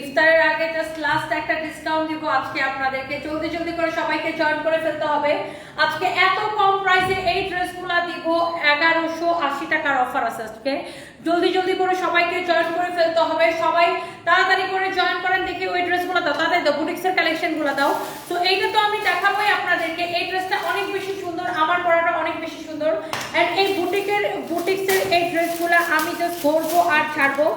ইফতারের আগে just last একটা ডিসকাউন্ট দিব আজকে আপনাদেরকে। জলদি জলদি করে সবাইকে জয়েন করে ফেলতে হবে। আজকে এত কম প্রাইসে এই ড্রেসগুলো দিব, এগারোশো আশি টাকার অফার আছে আজকে। জলদি জলদি করে সবাইকে জয়েন করে ফেলতে হবে। সবাই তাড়াতাড়ি করে জয়েন করেন, দেখি ওই ড্রেসগুলো দাও। তাদের দাও, বুটিক্সের কালেকশনগুলো দাও। তো এইটা তো আমি দেখাবোই আপনাদেরকে। এই ড্রেসটা অনেক বেশি সুন্দর, আমার পড়াটা অনেক বেশি সুন্দর। অ্যান্ড এই বুটিকের, বুটিক্সের এই ড্রেসগুলো আমি জাস্ট ধরবো আর ছাড়বো।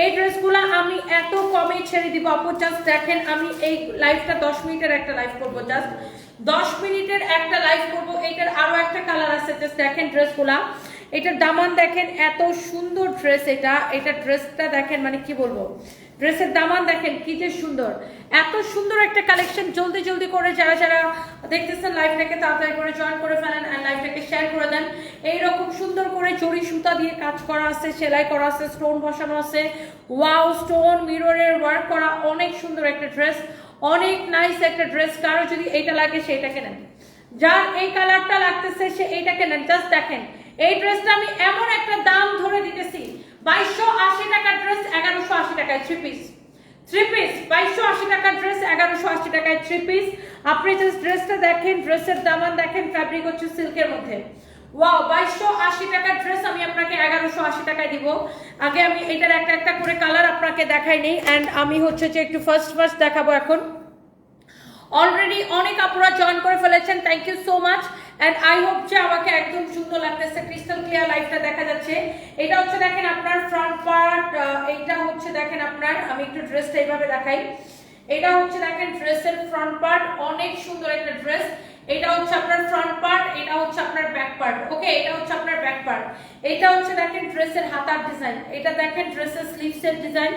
এই ড্রেসগুলো আমি এত কমে ছেড়ে দিব আপু জাস্ট দেখেন আমি এই লাইফটা দশ মিনিটের একটা লাইফ করব জাস্ট দশ মিনিটের একটা লাইফ করব এটার আরও একটা কালার আছে জাস্ট দেখেন ড্রেসগুলা। এটার দামান দেখেন, এত সুন্দর ড্রেস এটা এটা ড্রেসটা দেখেন মানে কি বলব? ড্রেসের দামান দেখেন কি যে সুন্দর। এত সুন্দর একটা কালেকশন জলদি জলদি করে যারা যারা দেখতেছেন লাইভটাকে তাড়াতাড়ি করে জয়েন করে ফেলেন আর লাইভটাকে শেয়ার করে দেন। এইরকম সুন্দর করে জড়ি সুতা দিয়ে কাজ করা আছে, সেলাই করা আছে স্টোন বসানো আছে। ওয়াও স্টোন মিররের ওয়ার্ক করা অনেক সুন্দর একটা ড্রেস অনেক নাইস একটা ড্রেস কারও যদি এইটা লাগে সেইটাকে নেন। যার এই কালারটা লাগতেছে সে এইটাকে নেন। জাস্ট দেখেন, এই ড্রেসটা আমি এমন একটা দাম ধরে দিতেছি। বাইশশো আশি টাকার ড্রেস, এগারোশো আশি টাকায় থ্রি পিস থ্রি পিস বাইশশো আশি টাকার ড্রেস, এগারোশো আশি টাকায় থ্রি পিস আপনি জাস্ট ড্রেসটা দেখেন, ড্রেসের দামান দেখেন ফ্যাব্রিক হচ্ছে সিল্কের মধ্যে। ওয়াও বাইশশো আশি টাকার ড্রেস আমি আপনাকে এগারোশো আশি টাকায় দিব। আগে আমি এটার একটা একটা করে কালার আপনাকে দেখাই নেই অ্যান্ড আমি হচ্ছে যে একটু ফার্স্ট ফার্স্ট দেখাবো এখন। অলরেডি অনেক আপুরা জয়েন করে ফেলেছেন thank you so much and I hope যে আমাকে একদম সুন্দর লাগতেছে ক্রিস্টাল ক্লিয়ার লাইটটা দেখা যাচ্ছে। এটা হচ্ছে দেখেন আপনার ফ্রন্ট পার্ট এইটা হচ্ছে দেখেন আপনার, আমি একটু ড্রেসটা এইভাবে দেখাই। এটা হচ্ছে দেখেন ড্রেসের ফ্রন্ট পার্ট অনেক সুন্দর একটা ড্রেস এটা হচ্ছে আপনার ফ্রন্ট পার্ট এটা হচ্ছে আপনার ব্যাক পার্ট ওকে এটা হচ্ছে ব্যাক পার্ট হচ্ছে দেখেন ড্রেসের হাতার ডিজাইন। এটা দেখেন ড্রেসের স্লিভসের ডিজাইন।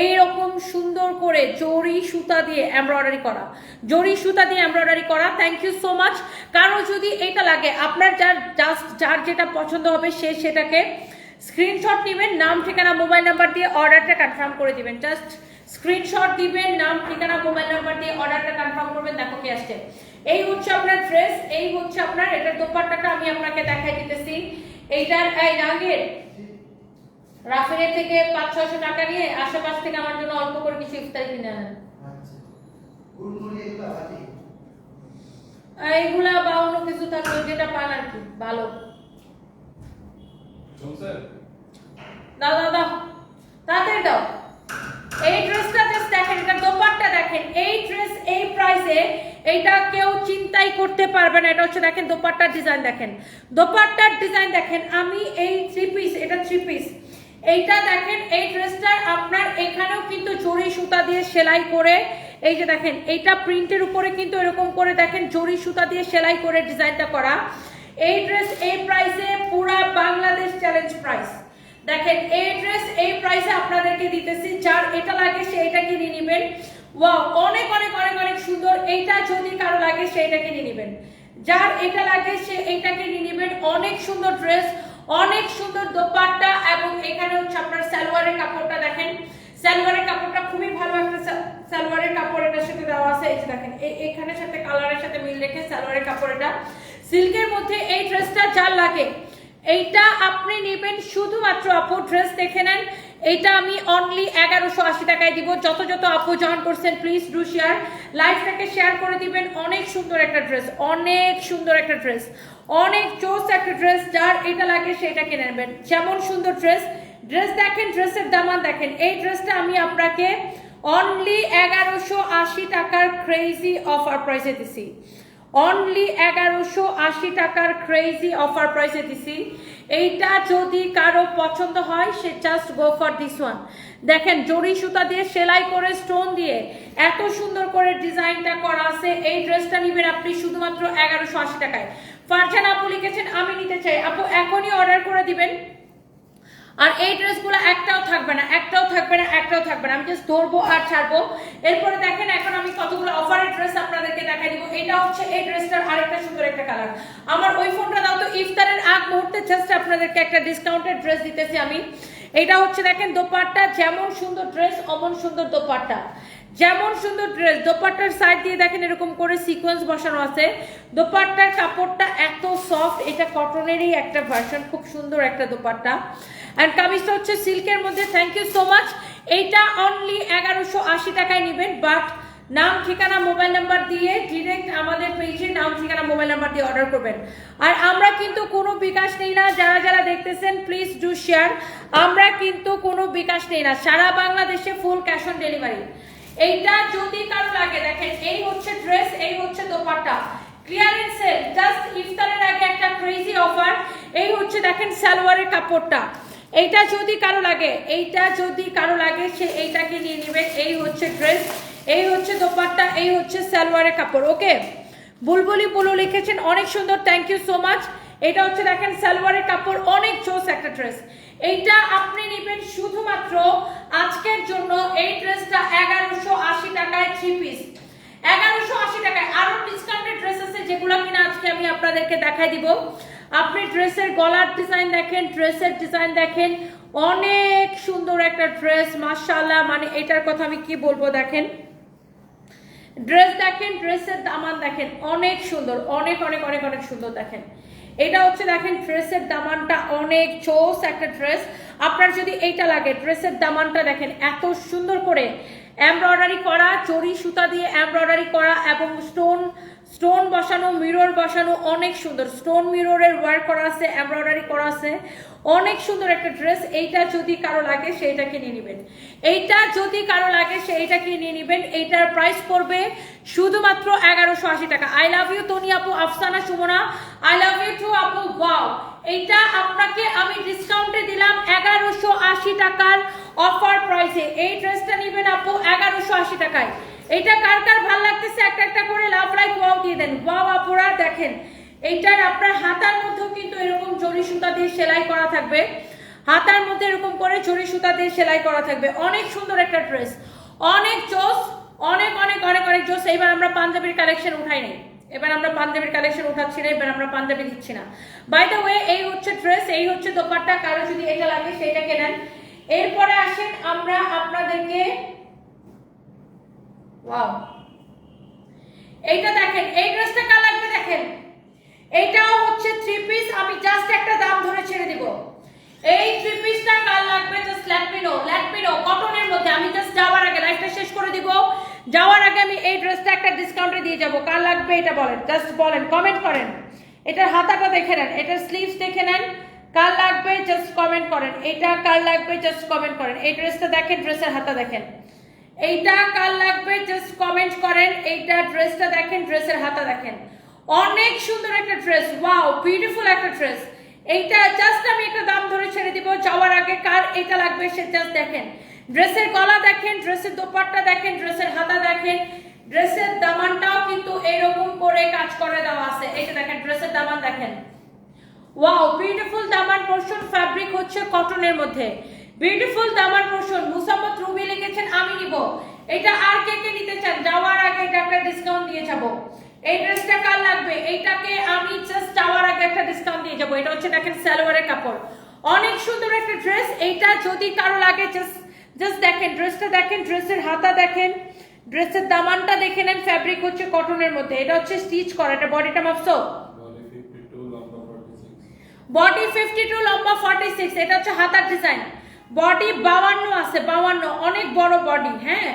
এই রকম সুন্দর করে জরি সুতা দিয়ে এমব্রয়ডারি করা। জরি সুতা দিয়ে এমব্রয়ডারি করা। থ্যাংক ইউ সো মাচ কারও যদি এটা লাগে, আপনার যার জাস্ট যার যেটা পছন্দ হবে সে সেটাকে স্ক্রিনশট নেবেন, নাম, ঠিকানা মোবাইল নাম্বার দিয়ে অর্ডারটা কনফার্ম করে দিবেন। জাস্ট স্ক্রিনশট দিবেন, নাম, ঠিকানা মোবাইল নাম্বার দিয়ে অর্ডারটা কনফার্ম করবেন, দেখো কি আসছে। এই হচ্ছে আপনার ড্রেস এই হচ্ছে আপনার, এটার দোপাট্টাটা আমি আপনাকে দেখাই দিতেছি। এইটার এই নাগের রাফের থেকে পাঁচ ছয়শো টাকা নিয়ে আশেপাশ থেকে আমার জন্য অল্প করে কিছু ইফতারি কিনে আনেন। আচ্ছা। এইগুলা বা অন্য কিছু থাকলে যেটা পান আর কি ভালো। দাদা দাও দাও দাও। তাড়াতাড়ি দাও। এই ড্রেসটা জাস্ট দেখেন, এটা দোপাট্টা দেখেন। এই ড্রেস এই প্রাইসে এইটা কেউ চিন্তাই করতে পারবে না। এটা হচ্ছে দেখেন দোপাট্টার ডিজাইন দেখেন। দোপাট্টার ডিজাইন দেখেন, আমি এই থ্রি পিস এটা থ্রি পিস এইটা দেখেন, এই ড্রেসটার আপনার এখানেও কিন্তু জরি সুতা দিয়ে সেলাই করে, এই যে দেখেন, এইটা প্রিন্টের উপরে কিন্তু এরকম করে দেখেন জরি সুতা দিয়ে সেলাই করে ডিজাইনটা করা। এই ড্রেস এই প্রাইসে পুরা বাংলাদেশ চ্যালেঞ্জ প্রাইস দেখেন, এই ড্রেস এই প্রাইসে আপনাদেরকে দিতেছি। যার এটা লাগে সে এটা কিনে নেবেন। ওয়াও অনেক অনেক অনেক অনেক সুন্দর। এইটা যদি কারও লাগে সে এটা কিনে নেবেন। যার এটা লাগে সে এটা কিনে নেবেন। অনেক সুন্দর ড্রেস অনেক সুন্দর দোপাট্টা এবং এখানে হচ্ছে আপনার সালোয়ারের কাপড়টা দেখেন। সালোয়ারের কাপড়টা খুবই ভালো একটা সালোয়ারের কাপড় এটার সাথে দেওয়া আছে। এই যে দেখেন এখানের সাথে কালারের সাথে মিল রেখে সালোয়ারের কাপড় এটা। সিল্কের মধ্যে এই ড্রেসটা যার লাগে এইটা আপনি নেবেন শুধুমাত্র আপু ড্রেস দেখে নেন। এইটা আমি অনলি এগারোশো আশি টাকায় দিব। যত যত আপু জয়েন করছেন প্লিজ ডু শেয়ার লাইভটাকে শেয়ার করে দিবেন। অনেক সুন্দর একটা ড্রেস অনেক সুন্দর একটা ড্রেস অনেক চোস একটা ড্রেস যার এটা লাগে সেটা কিনে নেবেন। যেমন সুন্দর ড্রেস ড্রেস দেখেন ড্রেসের দামান দেখেন। এই ড্রেসটা আমি আপনাকে অনলি এগারোশো আশি টাকার ক্রেজি অফার প্রাইসে দিছি। অনলি এগারোশো আশি টাকার ক্রেজি অফার প্রাইসে দিছি। এইটা যদি কারও পছন্দ হয়, সে just go for this one দেখেন জরি সুতা দিয়ে সেলাই করে স্টোন দিয়ে এত সুন্দর করে ডিজাইনটা করা আছে, এই ড্রেসটা নেবেন আপনি শুধুমাত্র এগারোশো আশি টাকায়। ফারজান আপু লিখেছেন, আমি নিতে চাই। আপু, এখনই অর্ডার করে দিবেন। আর এই ড্রেসগুলো একটাও থাকবে না, একটাও থাকবে না, একটাও থাকবে না। আমি জাস্ট ধরবো আর ছাড়বো। এরপরে দেখেন, এখন আমি কতগুলো অফারের ড্রেস আপনাদেরকে দেখাই দিব। এটা হচ্ছে এই ড্রেসটার আরেকটা সুন্দর একটা কালার আমার ওই ফোনটা দাও তো, ইফতারের আগ মুহূর্তে জাস্ট আপনাদেরকে একটা ডিসকাউন্টেড ড্রেস দিতেছি আমি। এটা হচ্ছে দেখেন, দোপাট্টা, যেমন সুন্দর ড্রেস অমন সুন্দর দোপাট্টা। যেমন সুন্দর ড্রেস দোপাট্টার সাইড দিয়ে দেখেন এরকম করে সিকোয়েন্স বসানো আছে। দোপাট্টার কাপড়টা এত সফট এটা কটনেরই একটা ভার্সন খুব সুন্দর একটা দোপাট্টা। অ্যান্ড কামিজটা হচ্ছে সিল্কের মধ্যে থ্যাংক ইউ সো মাচ এইটা অনলি এগারোশো আশি টাকায় নেবেন বাট নাম, ঠিকানা মোবাইল নাম্বার দিয়ে ডিরেক্ট আমাদের পেজে নাম, ঠিকানা মোবাইল নাম্বার দিয়ে অর্ডার করবেন। আর আমরা কিন্তু কোনো বিকাশ নেই না, যারা যারা দেখতেছেন প্লিজ ডু শেয়ার আমরা কিন্তু কোনো বিকাশ নেই না, সারা বাংলাদেশে ফুল ক্যাশ অন ডেলিভারি এইটা যদি কারও লাগে, দেখেন, এই হচ্ছে ড্রেস এই হচ্ছে দোপাট্টা। ক্লিয়ারেন্স জাস্ট ইফতারের আগে একটা ক্রেজি অফার এই হচ্ছে, দেখেন, সালোয়ারের কাপড়টা। এইটা যদি কারও লাগে, এইটা যদি কারও লাগে, সে এইটাকে নিয়ে নেবে। এই হচ্ছে ড্রেস, এই হচ্ছে দোপাট্টা, এই হচ্ছে সালোয়ারের কাপড়, ওকে? বুলবুলি বুলু লিখেছেন, অনেক সুন্দর থ্যাংক ইউ সো মাচ এটা হচ্ছে দেখেন, সালোয়ারের কাপড়, অনেক জোস একটা ড্রেস। এইটা আপনি নেবেন শুধুমাত্র আজকের জন্য, এই ড্রেসটা এগারোশো আশি টাকায় থ্রি পিস এগারোশো আশি টাকায় আরও ডিসকাউন্টেড ড্রেস আছে যেগুলো কিনা আজকে আমি আপনাদেরকে দেখাই দিব। আপনি ড্রেসের গলার ডিজাইন দেখেন ড্রেসের ডিজাইন দেখেন, অনেক সুন্দর একটা ড্রেস মাশাআল্লাহ মানে এটার কথা আমি কি বলব দেখেন? ড্রেস দেখেন ড্রেসের দামান দেখেন, অনেক সুন্দর, অনেক অনেক অনেক অনেক সুন্দর দেখেন। এটা হচ্ছে দেখেন ড্রেসের দামানটা অনেক চোস একটা ড্রেস আপনার যদি এইটা লাগে ড্রেসের দামানটা দেখেন, এত সুন্দর করে এমব্রয়ডারি করা, চড়ি সুতা দিয়ে এমব্রয়ডারি করা এবং স্টোন স্টোন বসানো, মিরর বসানো অনেক সুন্দর। স্টোন মিররের ওয়ার্ক করা আছে, এমব্রয়ডারি করা আছে। অনেক সুন্দর একটা ড্রেস। এইটা যদি কারও লাগে, সেইটাকে নিয়ে নেবেন। এইটা যদি কারও লাগে, সেইটাকে নিয়ে নেবেন। এইটার প্রাইস পড়বে শুধুমাত্র এগারোশো আশি টাকা। আই লাভ ইউ তনি আপু Afsana Sumona I love you too আপু ওয়াও এইটা আপনাকে আমি ডিসকাউন্টে দিলাম এগারোশো আশি টাকার অফার প্রাইসে এই ড্রেসটা নেবেন আপু এগারোশো আশি টাকায়। এটা কার কার ভালো লাগতেছে? একটা একটা করে লাভ লাইক ওয়াও দিয়ে দেন। ওয়াও আপুরা, দেখেন, এইটার আপনার হাতার মধ্যেও কিন্তু এরকম জরি সুতা দিয়ে সেলাই করা থাকবে। হাতার মধ্যে এরকম করে জরি সুতা দিয়ে সেলাই করা থাকবে। অনেক সুন্দর একটা ড্রেস অনেক জোস, অনেক অনেক অনেক অনেক জোস। এইবার আমরা পাঞ্জাবির কালেকশন উঠাই নাই। এবার আমরা পাঞ্জাবির কালেকশন উঠাচ্ছি না, এবার আমরা পাঞ্জাবি দিচ্ছি না। বাই দ্য ওয়ে এই হচ্ছে ড্রেস এই হচ্ছে দোপাট্টা। কারও যদি এটা লাগে সেটা কেনেন এরপরে আসেন আমরা আপনাদেরকে ওয়াও এইটা দেখেন, এই ড্রেসটা কার লাগবে দেখেন? এইটাও হচ্ছে থ্রি পিস আমি জাস্ট একটা দাম ধরে ছেড়ে দিব। এই থ্রি পিসটা কার লাগবে? Just let me know let me know কটনের মধ্যে। আমি জাস্ট যাওয়ার আগে লাইফটা শেষ করে দিব। যাওয়ার আগে আমি এই ড্রেসটা একটা ডিসকাউন্টে দিয়ে যাব। কার লাগবে এটা বলেন জাস্ট বলেন কমেন্ট করেন। এটার হাতাটা দেখে নেন, এটার স্লিভস দেখে নেন। কার লাগবে? জাস্ট কমেন্ট করেন। এটা কার লাগবে? জাস্ট কমেন্ট করেন। এই ড্রেসটা দেখেন, ড্রেসের হাতা দেখেন। এইটা কার লাগবে? জাস্ট কমেন্ট করেন। এইটা ড্রেসটা দেখেন ড্রেসের হাতা দেখেন। অনেক সুন্দর একটা ড্রেস ওয়াও বিউটিফুল একটা ড্রেস এইটা জাস্ট আমি একটা দাম ধরে ছেড়ে দিব, যাওয়ার আগে কার এটা লাগবে সে জাস্ট দেখেন। ড্রেসের গলা দেখেন ড্রেসের দোপাট্টা দেখেন ড্রেসের হাতা দেখেন। ড্রেসের দামানটাও কিন্তু এরকম করে কাজ করে দেওয়া আছে। এইটা দেখেন ড্রেসের দামান দেখেন। ওয়াও বিউটিফুল দামান পোর্শন ফ্যাব্রিক হচ্ছে কটনের মধ্যে। বিউটিফুল দামান পোর্শন মুসাম্মদ রুবি লিখেছেন আমি নিব। এটা আর কে কে নিতে চান? যাওয়ার আগে এটা একটা ডিসকাউন্ট দিয়ে যাব। এই ড্রেসটা কার লাগবে? এইটাকে আমি জাস্ট যাওয়ার আগে একটা ডিসকাউন্ট দিয়ে যাব। এটা হচ্ছে দেখেন সালোয়ারের কাপড়। অনেক সুন্দর একটা ড্রেস এইটা যদি কারও লাগে জাস্ট জাস্ট দেখেন ড্রেসটা দেখেন ড্রেসের হাতা দেখেন ড্রেসের দামানটা দেখে নেন। ফ্যাব্রিক হচ্ছে কটনের মধ্যে। এটা হচ্ছে স্টিচ করা। এটা বডিটা মাপছো? বডি ফিফটি টু লম্বা ফর্টি সিক্স এটা হচ্ছে হাতার ডিজাইন বডি বাউান্ন আছে, বাউান্ন, অনেক বড় বডি হ্যাঁ?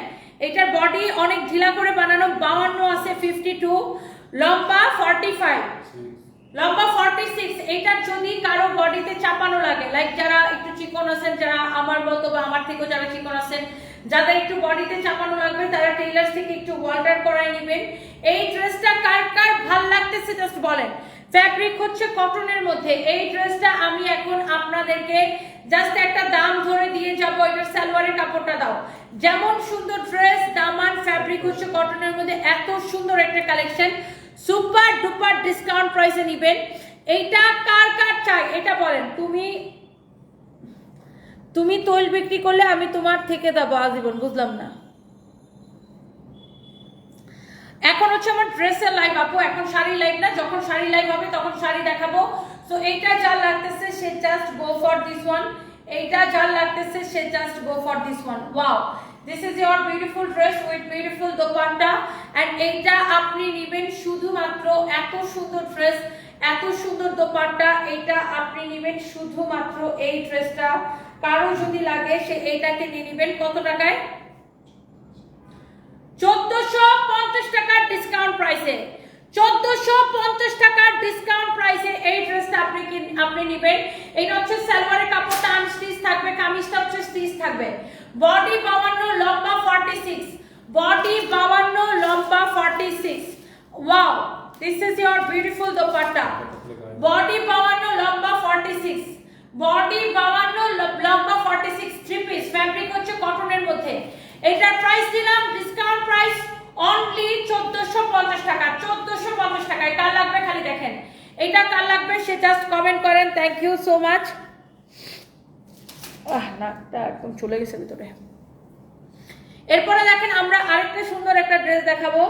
এটার বডি অনেক ঢিলা করে বানানো, বাউান্ন আছে ফিফটি টু লম্বা ফর্টি ফাইভ লম্বা ফর্টি সিক্স এইটার যদি কারও বডিতে চাপানো লাগে লাইক যারা একটু চিকন আছেন, যারা আমার মতো বা আমার থেকেও যারা চিকন আছেন, যাদের একটু বডিতে চাপানো লাগবে, তারা টেইলার থেকে একটু ওয়াল্টার করাই নেবেন। এই ড্রেসটা কার কার ভালো লাগতেছে জাস্ট বলেন। ফ্যাব্রিক হচ্ছে কটনের মধ্যে। এই ড্রেসটা আমি এখন আপনাদেরকে জাস্ট একটা দাম ধরে দিয়ে যাব, এটার সালোয়ারের কাপড়টা দাও। যেমন সুন্দর ড্রেস দামান ফ্যাব্রিক হচ্ছে কটনের মধ্যে। এত সুন্দর একটা কালেকশন সুপার ডুপার ডিসকাউন্ট প্রাইসে নিবেন। এইটা কার কার চাই? এটা বলেন। তুমি তুমি তৈল বিক্রি করলে আমি তোমার থেকে দেবো আজীবন, বুঝলাম না। এখন হচ্ছে আমার ড্রেসের লাইভ আপু, এখন শাড়ি লাইভ না, যখন শাড়ি লাইভ হবে তখন শাড়ি দেখাবো। তো এইটা যা লাগতেছে, সে just go for this one এইটা যার লাগতেছে, সে just go for this one wow this is your beautiful dress with beautiful dupatta. And এইটা আপনি নেবেন শুধুমাত্র এত সুন্দর ড্রেস এত সুন্দর দোপাট্টা। এইটা আপনি নেবেন শুধুমাত্র এই ড্রেসটা কারও যদি লাগে, সে এইটাকে নিয়ে নেবেন। কত টাকায়? পঞ্চাশ টাকার ডিসকাউন্ট প্রাইসে চোদ্দশো পঞ্চাশ টাকার ডিসকাউন্ট প্রাইসে এই ড্রেসটা আপনি কি আপনি নেবেন। এটা হচ্ছে সালোয়ারের কাপড়টা আনস্টিচ থাকবে, কামিজটা হচ্ছে স্টিচ থাকবে। বডি বাউান্ন, লম্বা ফর্টি সিক্স বডি বাউান্ন, লম্বা forty six wow this is your beautiful dupatta body বাউান্ন, লম্বা ফর্টি সিক্স বডি বাউান্ন লম্বা forty six three piece fabric হচ্ছে কটনের মধ্যে। এটার প্রাইস দিলাম ডিসকাউন্ট প্রাইস অনলি চোদ্দশো পঞ্চাশ টাকা, চোদ্দশো পঞ্চাশ টাকায় কার লাগবে খালি দেখেন। এটা কার লাগবে, সে জাস্ট কমেন্ট করেন। Thank you so much ah, নাকটা একদম চলে গেছে ভিতরে। এরপরে দেখেন আমরা আরেকটা সুন্দর একটা ড্রেস দেখাবো।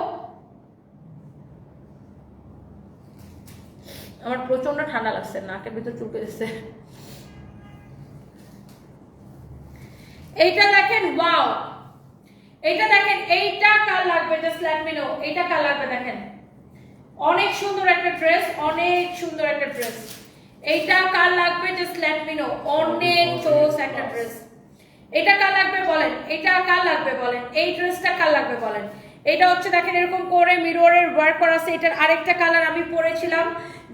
আমার প্রচণ্ড ঠান্ডা লাগছে, নাকের ভিতর চুলকে দিচ্ছে। এইটা দেখেন ওয়াও এইটা দেখেন, এইটা কার লাগবে? জাস্ট লেট মি নো এইটা কার লাগবে দেখেন? অনেক সুন্দর একটা ড্রেস, অনেক সুন্দর একটা ড্রেস। এইটা কার লাগবে? জাস্ট লেট মি নো অনেক চোস একটা ড্রেস। এটা কার লাগবে বলেন? এটা কার লাগবে বলেন? এই ড্রেসটা কার লাগবে বলেন? এটা হচ্ছে দেখেন, এরকম করে মিররের ওয়ার্ক করা আছে। এটার আরেকটা কালার আমি পরেছিলাম।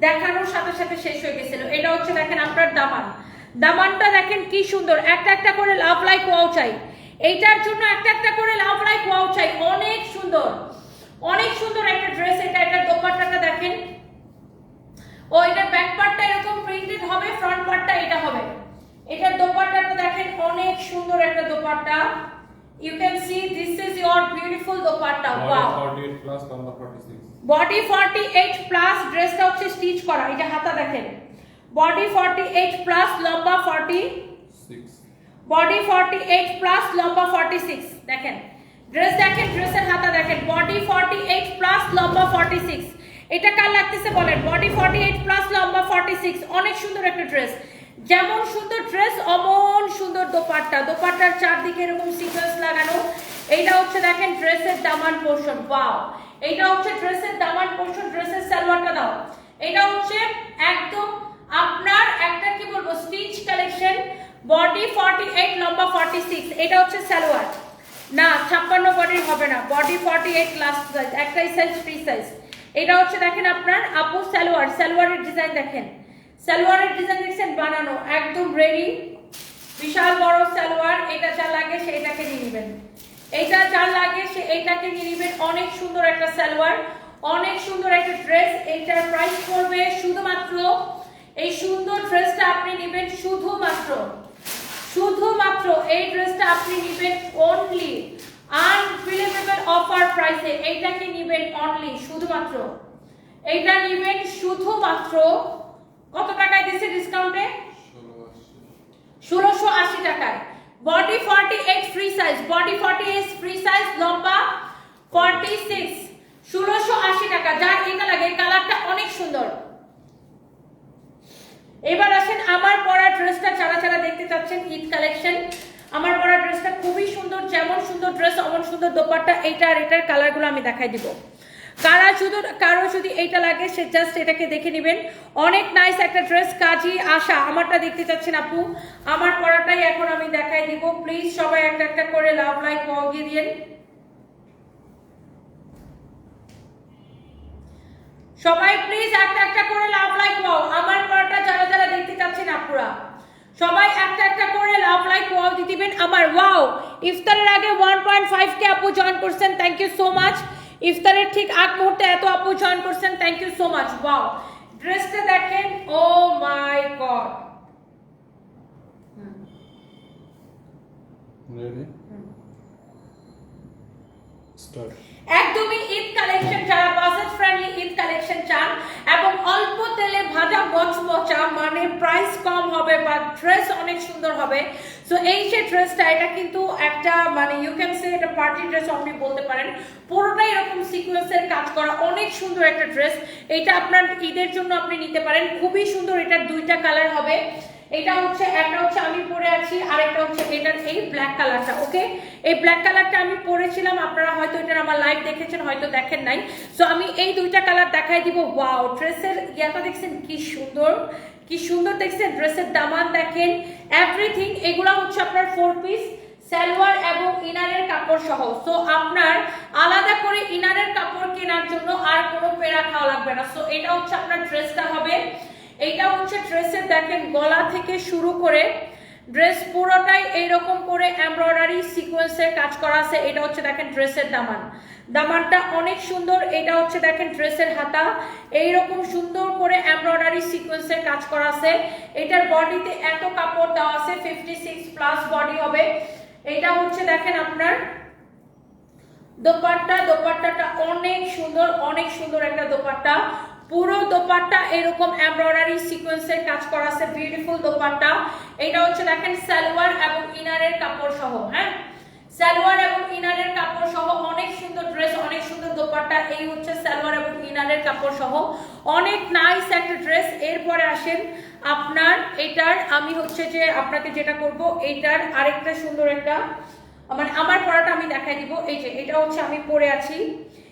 দেখানোর সাথে সাথে শেষ হয়ে গেছিল। এটা হচ্ছে দেখেন আপনার দামান। দামানটা দেখেন কি সুন্দর। একটা একটা করে লাভ লাইক ওয়াও চাই। এইটার জন্য একটা একটা করে লাভ লাইক ওয়াও চাই। অনেক সুন্দর। অনেক সুন্দর একটা ড্রেস এটা এটার দোপাট্টাটা দেখেন। ও এটার ব্যাক পার্টটা এরকম প্রিন্টেড হবে ফ্রন্ট পার্টটা এটা হবে। এটার দোপাট্টাটা দেখেন অনেক সুন্দর একটা dupatta. You can see this is your beautiful dupatta wow Body 48 plus number 46. Body 48 plus ড্রেসটা হচ্ছে স্টিচ করা এটা হাতা দেখেন। বডি 48 প্লাস লম্বা 40 6. বডি 48 প্লাস লম্বা 46 দেখেন। ড্রেস দেখেন ড্রেসের হাতা দেখেন। বডি 48 প্লাস লম্বা 46 এটা কার লাগতেছে বলেন? বডি 48 প্লাস লম্বা 46 অনেক সুন্দর একটা ড্রেস যেমন সুন্দর ড্রেস অমন সুন্দর দোপাট্টা। দোপাট্টার চারদিকে এরকম সিকোয়েন্স লাগানো। এইটা হচ্ছে দেখেন ড্রেসের দামান পোর্শন ওয়াও এইটা হচ্ছে ড্রেসের দামান পোর্শন ড্রেসের সালোয়ারটা দাও। এটা হচ্ছে একদম আপনার একটা, কি বলব স্টিচ কালেকশন বডি 48 লম্বা 46 এটা হচ্ছে সালোয়ার। না, ছাপ্পান্ন বডির হবে না। বডি 48 লাস্ট সাইজ একটাই সাইজ ফ্রি সাইজ এটা হচ্ছে দেখেন আপনার আপু সালোয়ার। সালোয়ারের ডিজাইন দেখেন। সালোয়ারের ডিজাইন দেখছেন? বানানো, একদম রেডি বিশাল বড় সালোয়ার, এটা যা লাগে সে এটাকে নিয়ে নেবেন। এইটা যা লাগে সে এইটাকে নিয়ে নেবেন। অনেক সুন্দর একটা সালোয়ার, অনেক সুন্দর একটা ড্রেস এইটার প্রাইস পড়বে শুধুমাত্র, এই সুন্দর ড্রেসটা আপনি নেবেন শুধুমাত্র শুধুমাত্র এই ড্রেসটা আপনি নেবেন অনলি আনবিলিভেবল অফার প্রাইসে এইটাকে নেবেন অনলি শুধুমাত্র। এইটা নেবেন শুধুমাত্র, কত টাকায় দিচ্ছে ডিসকাউন্টে ষোলোশো আশি টাকায়। Body forty eight free size body forty eight free size লম্বা ফর্টি সিক্স ষোলোশো আশি টাকা যার এটা লাগে কালারটা অনেক সুন্দর। এবার আসেন, আমার পরা ড্রেসটা যারা যারা দেখতে চাচ্ছেন, ঈদ কালেকশন, আমার পরা ড্রেসটা খুবই সুন্দর, যেমন সুন্দর ড্রেস, অমন সুন্দর দোপাট্টা, এইটা আর এটার কালারগুলো আমি দেখাই দিব। কারা শুধু, কারও যদি এইটা লাগে, সে জাস্ট এটাকে দেখে নেবেন। অনেক নাইস একটা ড্রেস কাজী আশা, আমারটা দেখতে চাচ্ছেন আপু। আমার পরাটাই এখন আমি দেখাই দিব। প্লিজ সবাই একটা একটা করে লাভ লাইক দিয়ে দিন সবাই প্লিজ একটা একটা করে লাভ লাইক ওয়াও আমার পরাটা যারা যারা দেখতে চাচ্ছেন আপুরা সবাই একটা একটা করে লাভ লাইক ওয়াও দিয়ে দিবেন আমার ওয়াও ইফতারের আগে ওয়ান পয়েন্ট ফাইভ কে আপু জয়েন করছেন থ্যাংক ইউ সো মাচ ইফতারের ঠিক আগ মুহূর্তে এত আপু জয়েন করছেন thank you so much wow ড্রেসটা দেখেন ও মাই গড একদমই ঈদ কালেকশন যারা বাজেট ফ্রেন্ডলি ঈদ কালেকশন চান এবং অল্প তেলে ভাজা মচমচা মানে প্রাইস কম হবে বা ড্রেস অনেক সুন্দর হবে। সো এই যে ড্রেসটা এটা কিন্তু একটা মানে ইউ ক্যান সে এটা পার্টি ড্রেস আপনি বলতে পারেন। পুরোটাই এরকম সিকোয়েন্সের কাজ করা, অনেক সুন্দর একটা ড্রেস এটা আপনার ঈদের জন্য আপনি নিতে পারেন। খুবই সুন্দর, এটার দুইটা কালার হবে। এটা হচ্ছে, একটা হচ্ছে আমি পরে আছি আর একটা হচ্ছে এটার এই ব্ল্যাক কালারটা ওকে এই ব্ল্যাক কালারটা আমি পরেছিলাম, আপনারা হয়তো এটার আমার লাইভ দেখেছেন, হয়তো দেখেন নাই। সো আমি এই দুইটা কালার দেখাই দিব। ওয়াও ড্রেসের ইয়াটা দেখছেন কি সুন্দর। কি সুন্দর দেখছেন, ড্রেসের দামান দেখেন এভরিথিং এগুলো হচ্ছে আপনার ফোর পিস সালোয়ার এবং ইনারের কাপড় সহ। সো আপনার আলাদা করে ইনারের কাপড় কেনার জন্য আর কোনো পেড়া খাওয়া লাগবে না। সো এটা হচ্ছে আপনার ড্রেসটা হবে। এটা হচ্ছে ড্রেসের দেখেন, গলা থেকে শুরু করে ড্রেস পুরোটাই এইরকম করে এমব্রয়ডারি সিকোয়েন্সের কাজ করা আছে। এটা হচ্ছে দেখেন ড্রেসের দামান। দামানটা অনেক সুন্দর। এটা হচ্ছে দেখেন ড্রেসের হাতা। এইরকম সুন্দর করে এমব্রয়ডারি সিকোয়েন্সের কাজ করা আছে। এটার বডিতে এত কাপড় দেওয়া আছে ফিফটি সিক্স প্লাস বডি হবে। এটা হচ্ছে দেখেন আপনার দোপাট্টা। দোপাট্টাটা অনেক সুন্দর অনেক সুন্দর একটা দোপাট্টা। পুরো দোপাট্টা এরকম এমব্রয়ডারি সিকোয়েন্সের কাজ করা আছে বিউটিফুল দোপাট্টা। এটা হচ্ছে দেখেন সালোয়ার এবং ইনারের কাপড় সহ হ্যাঁ? সালোয়ার এবং ইনারের কাপড় সহ, অনেক সুন্দর ড্রেস অনেক সুন্দর দোপাট্টা। এই হচ্ছে সালোয়ার এবং ইনারের কাপড় সহ। অনেক নাইস একটা ড্রেস এরপরে আসেন আপনার, এটার আমি হচ্ছে যে আপনাকে যেটা করব, এটার আরেকটা সুন্দর একটা মানে আমার পরাটা আমি দেখাই দিব। এই যে, এটা হচ্ছে আমি পরে আছি।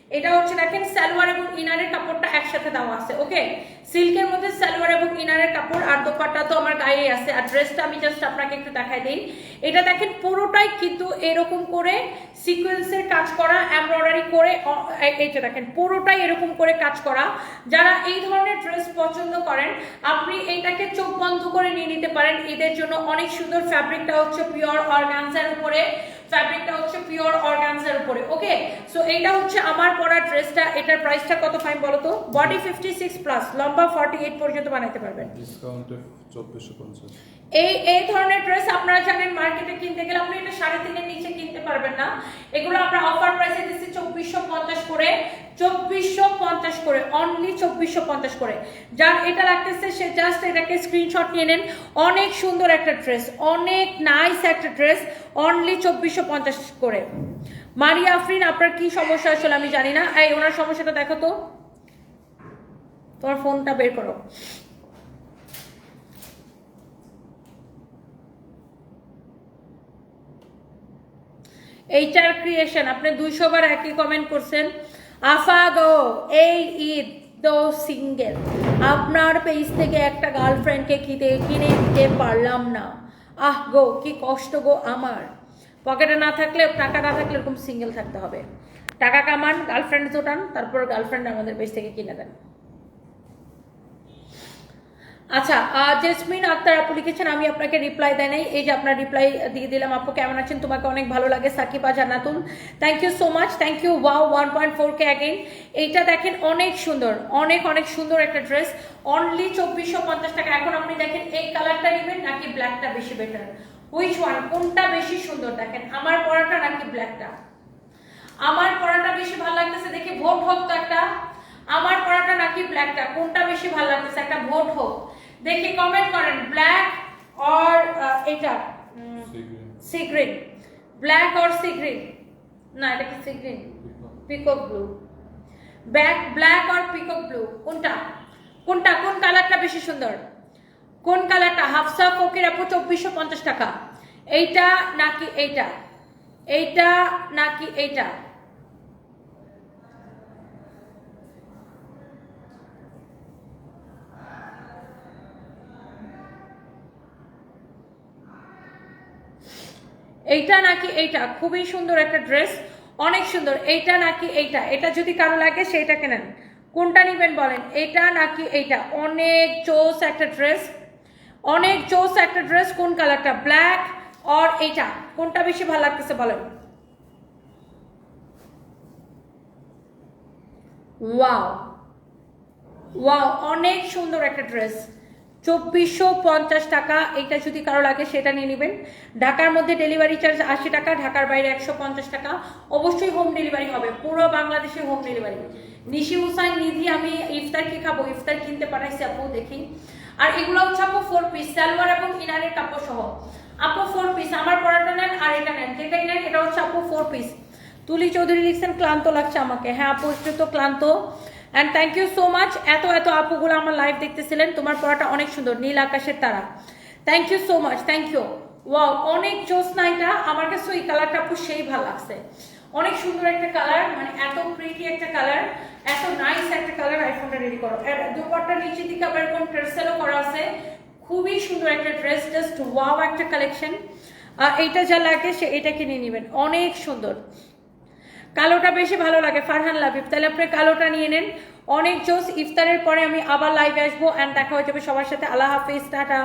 এটা হচ্ছে দেখেন, সালোয়ার এবং ইনারের কাপড়টা একসাথে দেওয়া আছে, ওকে? সিল্কের মধ্যে সালোয়ার এবং ইনারের কাপড়, আর দোপাট্টা তো আমার গায়ে আছে, আর ড্রেসটা আমি জাস্ট আপনাকে একটু দেখাই দিই। এটা দেখেন, পুরোটাই কিন্তু এরকম করে সিকোয়েন্সের কাজ করা এমব্রয়ডারি করে এই- এইটা দেখেন, পুরোটাই এরকম করে কাজ করা। যারা এই ধরনের ড্রেস পছন্দ করেন, আপনি এইটাকে চোখ বন্ধ করে নিয়ে নিতে পারেন। এদের জন্য অনেক সুন্দর ফ্যাব্রিকটা হচ্ছে পিওর অর্গানজার উপরে। ফ্যাব্রিকটা হচ্ছে পিওর অর্গানজার উপরে ওকে সো এইটা হচ্ছে আমার পরা ড্রেসটা এটার প্রাইসটা কত ফাইন বলো তো? বডি ফিফটি সিক্স প্লাস লম্বা ফর্টি এইট পর্যন্ত বানাইতে পারবেন। ডিসকাউন্টে এই এই ধরনের ড্রেস আপনারা জানেন মার্কেটে কিনতে গেলে আপনি এটা সাড়ে তিনের নিচে কিনতে পারবেন না। এগুলো আমরা অফার প্রাইসে দিচ্ছি চব্বিশশো পঞ্চাশ করে। চব্বিশশো পঞ্চাশ করে অনলি চব্বিশশো পঞ্চাশ করে। যার এটা লাগতেছে, সে জাস্ট এটাকে স্ক্রিনশট নিয়ে নেন। অনেক সুন্দর একটা ড্রেস অনেক নাইস একটা ড্রেস অনলি চব্বিশশো পঞ্চাশ করে। মারিয়া আফরিন, আপনার কি সমস্যা আসলে আমি জানি না। এই, ওনার সমস্যাটা দেখো তো। তোমার ফোনটা বের করো। এইটার ক্রিয়েশন আপনি দুইশো বার একই কমেন্ট করছেন, আফা গো, এই ঈদ দো সিঙ্গেল আপনার পেজ থেকে একটা গার্লফ্রেন্ডকে কিনে কিনে দিতে পারলাম না। আহ গো, কি কষ্ট গো আমার। পকেটে না থাকলে, টাকা না থাকলে এরকম সিঙ্গেল থাকতে হবে। টাকা কামান গার্লফ্রেন্ড জোটান, তারপর গার্লফ্রেন্ড আমাদের পেজ থেকে কিনে দেন। আচ্ছা জেসমিন আক্তার আপু লিখেছেন, আমি আপনাকে রিপ্লাই দেয় নাই। এই যে আপনার রিপ্লাই দিয়ে দিলাম, আপু কেমন আছেন? তোমাকে অনেক ভালো লাগে, Sakib Sakiba Jannatul. Thank you so much thank you wow one point four K again এইটা দেখেন অনেক সুন্দর, অনেক অনেক সুন্দর একটা ড্রেস অনলি চব্বিশশো পঞ্চাশ টাকা। এখন আপনি দেখেন, এই কালারটা নেবেন নাকি ব্ল্যাকটা বেশি বেটার উইচ ওয়ান কোনটা বেশি সুন্দর? দেখেন, আমার পরাটা নাকি ব্ল্যাকটা আমার পরাটা বেশি ভালো লাগতেছে দেখি, ভোট হোক তো একটা। আমার পরাটা নাকি ব্ল্যাকটা কোনটা বেশি ভালো লাগতেছে? একটা ভোট হোক। দেখি কমেন্ট করেন ব্ল্যাক অর এটা sea green black or sea green না এটা কি sea green peacock blue back black or peacock blue কোনটা? কোনটা? কোন কালারটা বেশি সুন্দর? কোন কালারটা হাফসা ফকির আপু চব্বিশশো পঞ্চাশ টাকা। এইটা নাকি এইটা? এইটা নাকি এইটা? এইটা নাকি এইটা? খুবই সুন্দর একটা ড্রেস, অনেক সুন্দর। এইটা নাকি এইটা? এটা যদি কারও লাগে সেইটা কেনেন কোনটা নিবেন বলেন? এইটা নাকি এইটা? অনেক চোস একটা ড্রেস। অনেক চোস একটা ড্রেস। কোন কালারটা? ব্ল্যাক অর এইটা? কোনটা বেশি ভালো লাগতেছে বলেন? ওয়াও। ওয়াও, অনেক সুন্দর একটা ড্রেস। চব্বিশশো পঞ্চাশ টাকা। এটা যদি কারও লাগে, সেটা নিয়ে নেবেন। ঢাকার মধ্যে ডেলিভারি চার্জ আশি টাকা, ঢাকার বাইরে একশো পঞ্চাশ টাকা। অবশ্যই হোম ডেলিভারি হবে, পুরো বাংলাদেশে হোম ডেলিভারি নিশি হুসাইন, নিধি, আমি ইফতার কি খাব, ইফতার কিনতে পাঠাইছি আপু, দেখি। আর এগুলো হচ্ছে আপু ফোর পিস সালোয়ার এবং ইনারের কাপড় সহ। আপু ফোর পিস আমার পড়াটা নেন আর এটা নেন। যেটাই নেন, এটা হচ্ছে আপু ফোর পিস তুলি চৌধুরী লিখছেন, ক্লান্ত লাগছে আমাকে। হ্যাঁ আপু, একটু তো ক্লান্ত। And thank you so much এত এত আপুগুলো আমার লাইভ দেখতেছিলেন। তোমার পড়াটা অনেক সুন্দর, নীল আকাশের তারা। Thank you so much thank you wow অনেক জোসনা এটা। আমার কাছে ওই কালারটা আপু সেই ভালো লাগছে। অনেক সুন্দর একটা কালার মানে এত প্রিটি একটা কালার এত নাইস একটা কালার আইফোনটা রেডি করো। এর দুপাট্টা নিচের দিকে আবার এরকম ট্রেসেলও করা আছে। খুবই সুন্দর একটা ড্রেস জাস্ট ওয়াও একটা কালেকশন এইটা যা লাগে সে এটা কিনে নেবেন। অনেক সুন্দর। কালোটা বেশি ভালো লাগে, ফারহান লাবিব। তাহলে আপনি কালোটা নিয়ে নেন। অনেক জোস, ইফতারের পরে আমি আবার লাইভে আসব অ্যান্ড দেখা হয়ে যাবে সবার সাথে। আল্লাহ হাফিজ, টাটা।